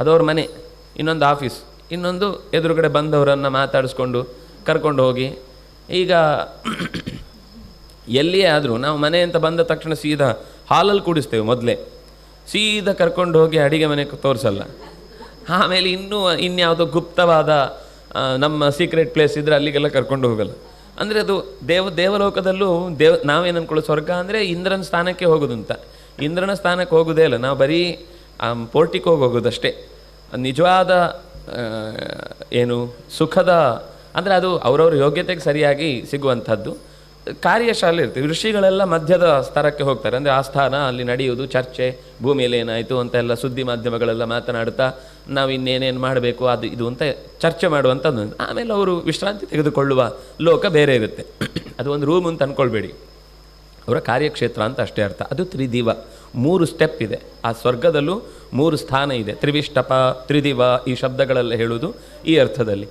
ಅದವ್ರ ಮನೆ, ಇನ್ನೊಂದು ಆಫೀಸ್, ಇನ್ನೊಂದು ಎದುರುಗಡೆ ಬಂದವರನ್ನು ಮಾತಾಡಿಸ್ಕೊಂಡು ಕರ್ಕೊಂಡು ಹೋಗಿ. ಈಗ ಎಲ್ಲಿಯೇ ಆದರೂ ನಾವು ಮನೆ ಅಂತ ಬಂದ ತಕ್ಷಣ ಸೀದಾ ಹಾಲಲ್ಲಿ ಕೂಡಿಸ್ತೇವೆ ಮೊದಲೇ. ಸೀದಾ ಕರ್ಕೊಂಡು ಹೋಗಿ ಅಡಿಗೆ ಮನೆ ತೋರಿಸಲ್ಲ. ಆಮೇಲೆ ಇನ್ನೂ ಇನ್ಯಾವುದೋ ಗುಪ್ತವಾದ ನಮ್ಮ ಸೀಕ್ರೆಟ್ ಪ್ಲೇಸ್ ಇದ್ದರೆ ಅಲ್ಲಿಗೆಲ್ಲ ಕರ್ಕೊಂಡು ಹೋಗಲ್ಲ. ಅಂದರೆ ಅದು ದೇವ, ದೇವಲೋಕದಲ್ಲೂ ದೇವ್, ನಾವೇನು ಅಂದ್ಕೊಳ್ಳೋ ಸ್ವರ್ಗ ಅಂದರೆ ಇಂದ್ರನ ಸ್ಥಾನಕ್ಕೆ ಹೋಗೋದು ಅಂತ ಇಂದ್ರನ ಸ್ಥಾನಕ್ಕೆ ಹೋಗೋದೇ ಇಲ್ಲ. ನಾವು ಬರೀ ಪೋರ್ಟಿಗೆ ಪೋರ್ಟಿಕೋಗೆ ಹೋಗೋದಷ್ಟೇ. ನಿಜವಾದ ಏನು ಸುಖದ, ಅಂದರೆ ಅದು ಅವರವ್ರ ಯೋಗ್ಯತೆಗೆ ಸರಿಯಾಗಿ ಸಿಗುವಂಥದ್ದು. ಕಾರ್ಯಶಾಲೆ ಇರ್ತದೆ ಋಷಿಗಳೆಲ್ಲ ಮಧ್ಯದ ಸ್ತರಕ್ಕೆ ಹೋಗ್ತಾರೆ, ಅಂದರೆ ಆ ಸ್ಥಾನ ಅಲ್ಲಿ ನಡೆಯುವುದು, ಚರ್ಚೆ ಭೂಮಿಯಲ್ಲಿ ಏನಾಯಿತು ಅಂತ ಎಲ್ಲ ಸುದ್ದಿ ಮಾಧ್ಯಮಗಳೆಲ್ಲ ಮಾತನಾಡ್ತಾ ನಾವು ಇನ್ನೇನೇನು ಮಾಡಬೇಕು, ಅದು ಇದು ಅಂತ ಚರ್ಚೆ ಮಾಡುವಂಥದ್ದು. ಆಮೇಲೆ ಅವರು ವಿಶ್ರಾಂತಿ ತೆಗೆದುಕೊಳ್ಳುವ ಲೋಕ ಬೇರೆ ಇರುತ್ತೆ. ಅದು ಒಂದು ರೂಮ್ ಅಂತ ಅಂದ್ಕೊಳ್ಬೇಡಿ ಅವರ ಕಾರ್ಯಕ್ಷೇತ್ರ ಅಂತ ಅಷ್ಟೇ ಅರ್ಥ. ಅದು ತ್ರಿದಿವ. ಮೂರು ಸ್ಟೆಪ್ ಇದೆ. ಆ ಸ್ವರ್ಗದಲ್ಲೂ ಮೂರು ಸ್ಥಾನ ಇದೆ. ತ್ರಿವಿಷ್ಟಪ, ತ್ರಿದಿವ ಈ ಶಬ್ದಗಳೆಲ್ಲ ಹೇಳುವುದು ಈ ಅರ್ಥದಲ್ಲಿ.